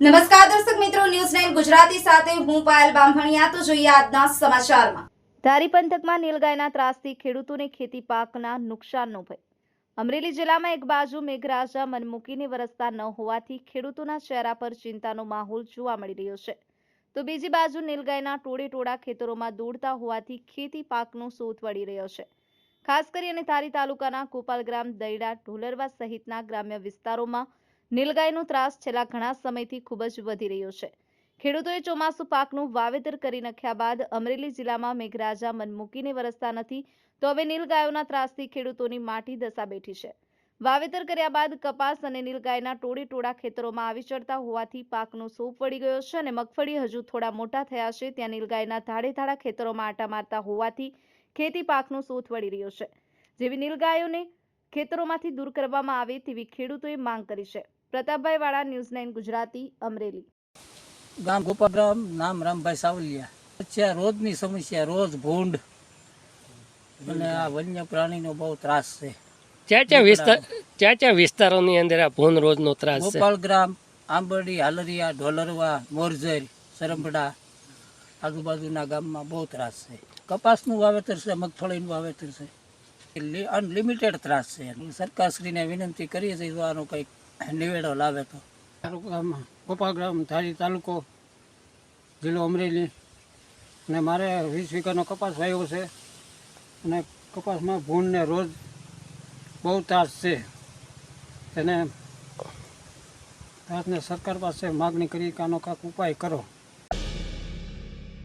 નમસ્કાર દર્શક મિત્રો, ન્યૂઝ નાઇન ગુજરાતી સાથે હું પાયલ બામભણિયા. તો જોઈએ આજના સમાચારમાં. ધારી પંથકમાં નીલગાયના ત્રાસથી ખેડૂતોને ખેતી પાકના નુકસાનનો ભય. અમરેલી જિલ્લામાં એક બાજુ મેઘરાજા મનમૂકીને વરસતા ન હોવાથી ખેડૂતોના ચહેરા પર ચિંતાનો માહોલ જોવા મળી રહ્યો છે. તો બીજી બાજુ નીલગાયના ટોળે ટોળા ખેતરોમાં દોડતા હોવાથી ખેતી પાકનો સોથ વળી રહ્યો છે. ખાસ કરીને ધારી તાલુકાના ગોપાલગ્રામ દૈડા ઢોલરવા સહિતના ગ્રામ્ય વિસ્તારોમાં નીલગાયનો ત્રાસ છેલ્લા ઘણા સમયથી ખૂબ જ વધી રહ્યો છે. ખેડૂતોએ ચોમાસુ પાકનું વાવેતર કરી નાખ્યા બાદ અમરેલી જિલ્લામાં મેઘરાજા મન મૂકીને વરસતા નથી, તો હવે નીલગાયોના ત્રાસથી ખેડૂતોની માટી દશા બેઠી છે. વાવેતર કર્યા બાદ કપાસ અને નીલગાયના ટોળે ટોળા ખેતરોમાં આવી ચડતા હોવાથી પાકનો સોપ વળી ગયો છે અને મગફળી હજુ થોડા મોટા થયા છે, ત્યાં નીલગાયના ધાડે ધાડા ખેતરોમાં આટા મારતા હોવાથી ખેતી પાકનો સોથ વળી રહ્યો છે. જેવી નીલગાયોને ખેતરોમાંથી દૂર કરવામાં આવે તેવી ખેડૂતોએ માંગ કરી છે. પ્રતાપભાઈ વાળા ન્યૂઝ નાઇન ગુજરાતી અમરેલી. ગામ ગોપાલરામ નામ રામભાઈ સાવલિયા. રોજની સમસ્યા રોજ ભૂંડ. અને આ વન્ય પ્રાણીનો બહુ ત્રાસ છે. વિસ્તાર ક્યાં ક્યાં વિસ્તારોની અંદર આ ભૂંડ રોજનો ત્રાસ છે? ગોપાલગ્રામ આંબરડી હાલરિયા ઢોલરવા મોરજર સરંભડા આજુબાજુના ગામમાં બહુ ત્રાસ છે. કપાસનું વાવેતર છે મગફળીનું વાવેતર છે. અનલિમિટેડ ત્રાસ છે. સરકારશ્રીને વિનંતી કરીએ છીએ, જો આનો કંઈક નિવેડો લાવે તો. તાલુકામાં ગોપાલગ્રામ ધારી તાલુકો, જિલ્લો અમરેલી. અને મારે વીસ વીઘાનો કપાસ વાવ્યો છે. અને કપાસમાં ભૂનને રોજ બહુ ત્રાસ છે. તેને ત્રાસને સરકાર પાસે માગણી કરી કે આનો કાંઈક ઉપાય કરો.